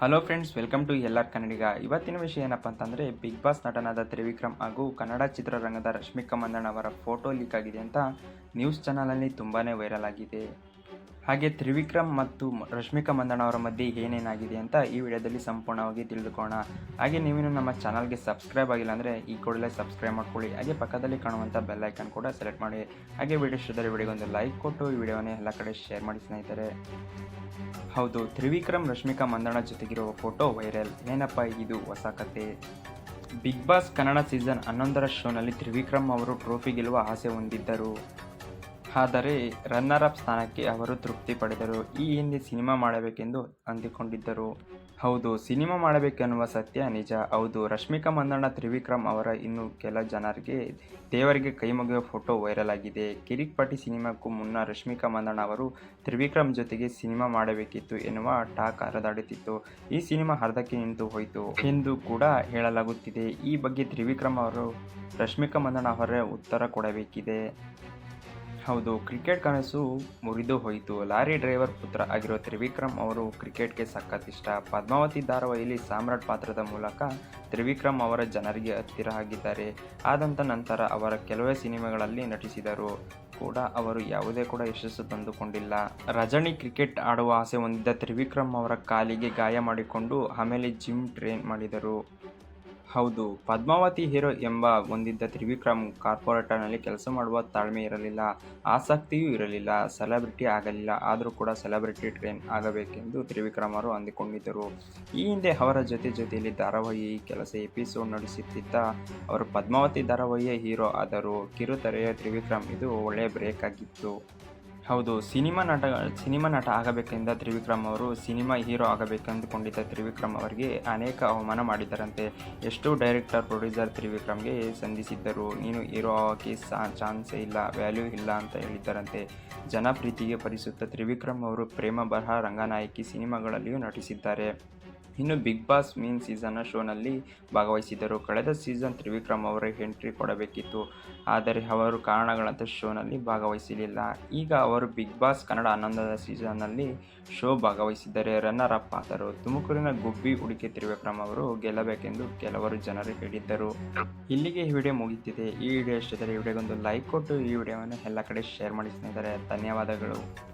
Hello friends welcome to ಎಲ್ಲ ಕನ್ನಡಿಗ ಇವತ್ತಿನ ವಿಷಯ ಏನಪ್ಪ ಅಂತಂದರೆ ಬಿಗ್ ಬಾಸ್ ನಟನಾದ ತ್ರಿವಿಕ್ರಮ್ ಹಾಗೂ ಕನ್ನಡ ಚಿತ್ರರಂಗದ ರಶ್ಮಿಕಾ ಮಂದಣ್ಣ ಅವರ ಫೋಟೋ ಲೀಕ್ ಆಗಿದೆ ಅಂತ ನ್ಯೂಸ್ ಚಾನಲಲ್ಲಿ ತುಂಬಾ ವೈರಲ್ ಆಗಿದೆ. ಹಾಗೆ ತ್ರಿವಿಕ್ರಮ್ ಮತ್ತು ರಶ್ಮಿಕಾ ಮಂದಣ್ಣ ಅವರ ಮಧ್ಯೆ ಏನೇನಾಗಿದೆ ಅಂತ ಈ ವಿಡಿಯೋದಲ್ಲಿ ಸಂಪೂರ್ಣವಾಗಿ ತಿಳಿದುಕೋಣ ಹಾಗೆ ನೀವೇನು ನಮ್ಮ ಚಾನಲ್ಗೆ ಸಬ್ಸ್ಕ್ರೈಬ್ ಆಗಿಲ್ಲ ಅಂದರೆ ಈ ಕೂಡಲೇ ಸಬ್ಸ್ಕ್ರೈಬ್ ಮಾಡ್ಕೊಳ್ಳಿ. ಹಾಗೆ ಪಕ್ಕದಲ್ಲಿ ಕಾಣುವಂಥ ಬೆಲ್ ಐಕನ್ ಕೂಡ ಸೆಲೆಕ್ಟ್ ಮಾಡಿ. ಹಾಗೆ ವಿಡಿಯೋ ಇಷ್ಟದಲ್ಲಿ ವಿಡಿಯೋಗೊಂದು ಲೈಕ್ ಕೊಟ್ಟು ಈ ವಿಡಿಯೋನೇ ಎಲ್ಲ ಕಡೆ ಶೇರ್ ಮಾಡಿ ಸ್ನೇಹಿತರೆ. ಹೌದು, ತ್ರಿವಿಕ್ರಮ್, ರಶ್ಮಿಕಾ ಮಂದಣ್ಣ ಜೊತೆಗಿರುವ ಫೋಟೋ ವೈರಲ್. ಏನಪ್ಪ ಇದು ಹೊಸ ಕತೆ? ಬಿಗ್ ಬಾಸ್ ಕನ್ನಡ ಸೀಸನ್ ಹನ್ನೊಂದರ ಶೋನಲ್ಲಿ ತ್ರಿವಿಕ್ರಮ್ ಅವರು ಟ್ರೋಫಿ ಗೆಲ್ಲುವ ಆಸೆ ಹೊಂದಿದ್ದರು. ಆದರೆ ರನ್ನರ್ ಅಪ್ ಸ್ಥಾನಕ್ಕೆ ಅವರು ತೃಪ್ತಿ ಪಡೆದರು. ಈ ಹಿಂದೆ ಸಿನಿಮಾ ಮಾಡಬೇಕೆಂದು ಅಂದುಕೊಂಡಿದ್ದರು. ಹೌದು, ಸಿನಿಮಾ ಮಾಡಬೇಕೆನ್ನುವ ಸತ್ಯ ನಿಜ. ಹೌದು, ರಶ್ಮಿಕಾ ಮಂದಣ್ಣ ತ್ರಿವಿಕ್ರಮ್ ಅವರ ಇನ್ನು ಕೆಲ ಜನರಿಗೆ ದೇವರಿಗೆ ಕೈ ಮುಗಿಯುವ ಫೋಟೋ ವೈರಲ್ ಆಗಿದೆ. ಕಿರಿಕ್ ಪಾಟಿ ಸಿನಿಮಾಕ್ಕೂ ಮುನ್ನ ರಶ್ಮಿಕಾ ಮಂದಣ್ಣ ಅವರು ತ್ರಿವಿಕ್ರಮ್ ಜೊತೆಗೆ ಸಿನಿಮಾ ಮಾಡಬೇಕಿತ್ತು ಎನ್ನುವ ಟಾಕ್ ಹರಿದಾಡುತ್ತಿತ್ತು. ಈ ಸಿನಿಮಾ ಅರ್ಧಕ್ಕೆ ನಿಂತು ಹೋಯಿತು ಎಂದು ಕೂಡ ಹೇಳಲಾಗುತ್ತಿದೆ. ಈ ಬಗ್ಗೆ ತ್ರಿವಿಕ್ರಮ್ ಅವರು ರಶ್ಮಿಕಾ ಮಂದಣ್ಣ ಅವರೇ ಉತ್ತರ ಕೊಡಬೇಕಿದೆ. ಹೌದು, ಕ್ರಿಕೆಟ್ ಕನಸು ಮುರಿದು ಹೋಯಿತು. ಲಾರಿ ಡ್ರೈವರ್ ಪುತ್ರ ಆಗಿರೋ ತ್ರಿವಿಕ್ರಮ್ ಅವರು ಕ್ರಿಕೆಟ್ಗೆ ಸಖತ್ ಇಷ್ಟ. ಪದ್ಮಾವತಿ ಧಾರಾವಾಹಿಯಲ್ಲಿ ಸಾಮ್ರಾಟ್ ಪಾತ್ರದ ಮೂಲಕ ತ್ರಿವಿಕ್ರಮ್ ಅವರ ಜನರಿಗೆ ಹತ್ತಿರ ಆಗಿದ್ದಾರೆ. ಆದಂತ ನಂತರ ಅವರ ಕೆಲವೇ ಸಿನಿಮಾಗಳಲ್ಲಿ ನಟಿಸಿದರು. ಕೂಡ ಅವರು ಯಾವುದೇ ಕೂಡ ಯಶಸ್ಸು ತಂದುಕೊಂಡಿಲ್ಲ. ರಜನಿ ಕ್ರಿಕೆಟ್ ಆಡುವ ಆಸೆ ಹೊಂದಿದ್ದ ತ್ರಿವಿಕ್ರಮ್ ಅವರ ಕಾಲಿಗೆ ಗಾಯ ಮಾಡಿಕೊಂಡು ಆಮೇಲೆ ಜಿಮ್ ಟ್ರೈನ್ ಮಾಡಿದರು. ಹೌದು, ಪದ್ಮಾವತಿ ಹೀರೋ ಎಂಬ ಒಂದಿದ್ದ ತ್ರಿವಿಕ್ರಮ್ ಕಾರ್ಪೊರೇಟರ್ನಲ್ಲಿ ಕೆಲಸ ಮಾಡುವ ತಾಳ್ಮೆ ಇರಲಿಲ್ಲ, ಆಸಕ್ತಿಯೂ ಇರಲಿಲ್ಲ, ಸೆಲೆಬ್ರಿಟಿ ಆಗಲಿಲ್ಲ, ಆದರೂ ಕೂಡ ಸೆಲೆಬ್ರಿಟಿ ಟ್ರೈನ್ ಆಗಬೇಕೆಂದು ತ್ರಿವಿಕ್ರಮ್ ಅವರು ಅಂದುಕೊಂಡಿದ್ದರು. ಈ ಹಿಂದೆ ಅವರ ಜೊತೆ ಜೊತೆಯಲ್ಲಿ ಧಾರಾವಾಹಿ ಕೆಲಸ ಎಪಿಸೋಡ್ ನಡೆಸುತ್ತಿದ್ದ ಅವರು ಪದ್ಮಾವತಿ ಧಾರಾವಾಹಿಯ ಹೀರೋ ಆದರು. ಕಿರುತೆರೆಯ ತ್ರಿವಿಕ್ರಮ್, ಇದು ಒಳ್ಳೆಯ ಬ್ರೇಕ್ ಆಗಿತ್ತು. ಹೌದು, ಸಿನಿಮಾ ನಟ ಸಿನಿಮಾ ನಟ ಆಗಬೇಕೆಂದ ತ್ರಿವಿಕ್ರಮ್ ಅವರು ಸಿನಿಮಾ ಹೀರೋ ಆಗಬೇಕೆಂದುಕೊಂಡಿದ್ದ ತ್ರಿವಿಕ್ರಮ್ ಅವರಿಗೆ ಅನೇಕ ಅವಮಾನ ಮಾಡಿದ್ದಾರಂತೆ. ಎಷ್ಟು ಡೈರೆಕ್ಟರ್, ಪ್ರೊಡ್ಯೂಸರ್ ತ್ರಿವಿಕ್ರಮ್ಗೆ ಸಂಧಿಸಿದ್ದರು. ನೀನು ಹೀರೋ ಆಗೋಕ್ಕೆ ಚಾನ್ಸೇ ಇಲ್ಲ, ವ್ಯಾಲ್ಯೂ ಇಲ್ಲ ಅಂತ ಹೇಳಿದ್ದಾರಂತೆ. ಜನಪ್ರೀತಿಗೆ ಪರಿಸುತ್ತ ತ್ರಿವಿಕ್ರಮ್ ಅವರು ಪ್ರೇಮ, ಬರಹ, ರಂಗನಾಯಕಿ ಸಿನಿಮಾಗಳಲ್ಲಿಯೂ ನಟಿಸಿದ್ದಾರೆ. ಇನ್ನು ಬಿಗ್ ಬಾಸ್ ಮೀನ್ ಸೀಸನ್ನ ಶೋನಲ್ಲಿ ಭಾಗವಹಿಸಿದರು ಕಳೆದ ಸೀಸನ್ ತ್ರಿವಿಕ್ರಮ್ ಅವರಿಗೆ ಎಂಟ್ರಿ ಕೊಡಬೇಕಿತ್ತು. ಆದರೆ ಅವರು ಕಾರಣಗಳಂತೆ ಶೋನಲ್ಲಿ ಭಾಗವಹಿಸಲಿಲ್ಲ. ಈಗ ಅವರು ಬಿಗ್ ಬಾಸ್ ಕನ್ನಡ ಹನ್ನೊಂದರ ಸೀಸನ್ನಲ್ಲಿ ಶೋ ಭಾಗವಹಿಸಿದರೆ ರನ್ನರ್ ಅಪ್ ಆದರು. ತುಮಕೂರಿನ ಗುಬ್ಬಿ ಹುಡುಕಿ ತ್ರಿವಿಕ್ರಮ್ ಅವರು ಗೆಲ್ಲಬೇಕೆಂದು ಕೆಲವರು ಜನರು ಹೇಳಿದ್ದರು. ಇಲ್ಲಿಗೆ ಈ ವಿಡಿಯೋ ಮುಗಿತಿದೆ ಈ ವಿಡಿಯೋ ಇಷ್ಟದಲ್ಲಿ ವಿಡಿಯೋಗೊಂದು ಲೈಕ್ ಕೊಟ್ಟು, ಈ ವಿಡಿಯೋವನ್ನು ಎಲ್ಲ ಕಡೆ ಶೇರ್ ಮಾಡಿ ಸ್ನೇಹಿತರೆ. ಧನ್ಯವಾದಗಳು.